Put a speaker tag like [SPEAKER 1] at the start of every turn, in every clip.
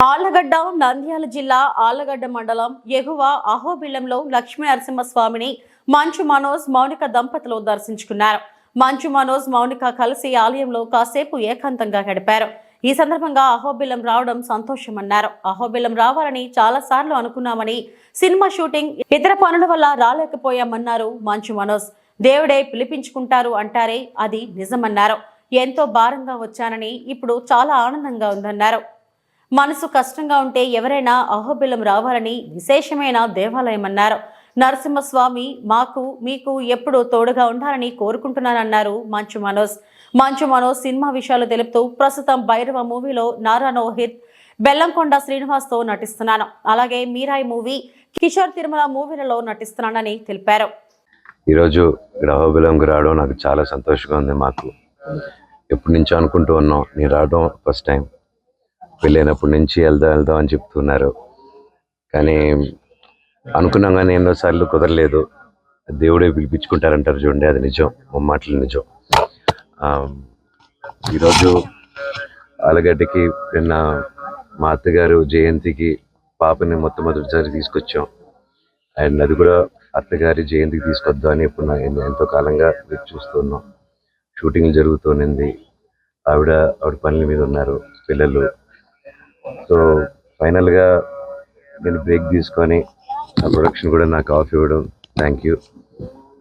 [SPEAKER 1] ఆళ్ళగడ్డ నంద్యాల జిల్లా ఆళ్ళగడ్డ మండలం ఎగువ అహోబిల్లంలో లక్ష్మీ నరసింహస్వామిని మంచు మనోజ్ మౌనిక దంపతులు దర్శించుకున్నారు. మంచు మనోజ్ మౌనిక కలిసి ఆలయంలో కాసేపు ఏకాంతంగా గడిపారు. ఈ సందర్భంగా అహోబిల్లం రావడం సంతోషమన్నారు. అహోబిల్లం రావాలని చాలా సార్లు అనుకున్నామని సినిమా షూటింగ్ ఇతర పనుల వల్ల రాలేకపోయామన్నారు మంచు మనోజ్. దేవుడే పిలిపించుకుంటారు అంటారే అది నిజమన్నారు. ఎంతో భారంగా వచ్చానని ఇప్పుడు చాలా ఆనందంగా ఉందన్నారు. మనసు కష్టంగా ఉంటే ఎవరైనా అహోబిలం రావాలని విశేషమైన దేవాలయం అన్నారు. నరసింహస్వామి మాకు మీకు ఎప్పుడు తోడుగా ఉండాలని కోరుకుంటున్నానన్నారు మంచు మనోజ్. మంచు మనోజ్ సినిమా విషయాలు తెలుపుతూ ప్రస్తుతం భైరవ మూవీలో నారా నోహిత్ బెల్లంకొండ శ్రీనివాస్తో నటిస్తున్నాను. అలాగే మీరాయ్ మూవీ కిషోర్ తిరుమల మూవీలలో నటిస్తున్నానని తెలిపారు.
[SPEAKER 2] ఈరోజు ఇక్కడ అహోబిలంకి రావడం నాకు చాలా సంతోషంగా ఉంది మాకు. ఎప్పటి నుంచో అనుకుంటూ ఉన్నాం. నేను రావడం ఫస్ట్ టైం వెళ్ళినప్పటి నుంచి వెళ్దాం వెళ్దాం అని చెప్తున్నారు. కానీ అనుకున్నాం కానీ ఎన్నోసార్లు కుదరలేదు. దేవుడే పిలిపించుకుంటారంటారు చూడండి అది నిజం. మాటలు నిజం. ఆ, ఈరోజు ఆలగడ్డకి నిన్న మా అత్తగారు జయంతికి పాపని మొట్టమొదటిసారి తీసుకొచ్చాం. అండ్ అది కూడా అత్తగారి జయంతికి తీసుకొద్దాం అని ఇప్పుడు ఎంతో కాలంగా చూస్తున్నాం. షూటింగ్ జరుగుతూనింది ఆవిడ ఆవిడ పనుల మీద ఉన్నారు. పిల్లలు సో ఫైనల్గా నేను బ్రేక్ తీసుకొని ఆ ప్రొడక్షన్ కూడా నాకు ఆఫ్ ఇవ్వడం. థ్యాంక్ యూ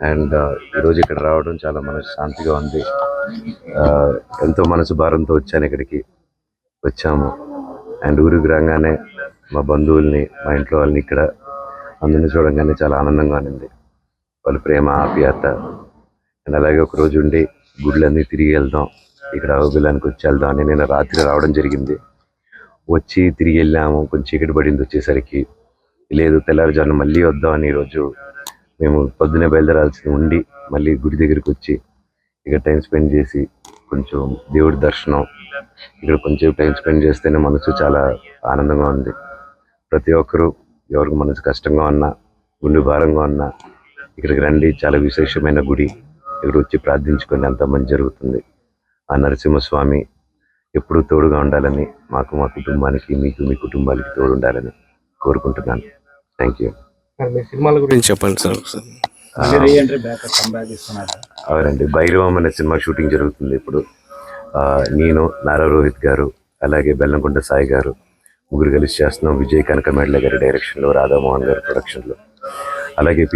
[SPEAKER 2] అండ్ ఈరోజు ఇక్కడ రావడం చాలా మనసు శాంతిగా ఉంది uh, ఎంతో మనసు భారంతో వచ్చాను ఇక్కడికి. వచ్చాము. అండ్ ఊరికి రాగానే మా బంధువుల్ని మా ఇంట్లో వాళ్ళని ఇక్కడ అందరిని చూడంగానే చాలా ఆనందంగా ఉంది వాళ్ళ ప్రేమ ఆప్యాయత. అండ్ అలాగే ఒక రోజు ఉండి గుడ్లన్నీ తిరిగి వెళ్దాం. ఇక్కడ అవబిలానికి వచ్చి వెళ్దాం అని నేను రాత్రి రావడం జరిగింది. వచ్చి తిరిగి వెళ్ళాము. కొంచెం చీకటి పడింది వచ్చేసరికి. లేదు తెల్లారుజామున మళ్ళీ వద్దామని ఈరోజు మేము పొద్దునే బయలుదేరాల్సి ఉండి మళ్ళీ గుడి దగ్గరికి వచ్చి ఇక్కడ టైం స్పెండ్ చేసి కొంచెం దేవుడి దర్శనం ఇక్కడ కొంచెం టైం స్పెండ్ చేస్తేనే మనసు చాలా ఆనందంగా ఉంది. ప్రతి ఒక్కరూ ఎవరికి మనసు కష్టంగా ఉన్నా గుండె భారంగా ఉన్నా ఇక్కడికి రండి. చాలా విశేషమైన గుడి. ఇక్కడ వచ్చి ప్రార్థించుకొని అంత మంచి జరుగుతుంది. ఆ నరసింహస్వామి ఎప్పుడూ తోడుగా ఉండాలని మాకు మా కుటుంబానికి మీకు మీ కుటుంబానికి తోడు ఉండాలని కోరుకుంటున్నాను థ్యాంక్ యూ
[SPEAKER 3] మీ సినిమాల గురించి చెప్పండి సార్.
[SPEAKER 2] అవునండి. భైరవం అనే సినిమా షూటింగ్ జరుగుతుంది ఇప్పుడు. ఆ, నేను నారా రోహిత్ గారు అలాగే బెల్లంకొండ సాయి గారు ముగ్గురు కలిసి చేస్తున్నాం. విజయ్ కనకమేడ్ల గారి డైరెక్షన్లో రాధామోహన్ గారి ప్రొడక్షన్లో అలాగే పి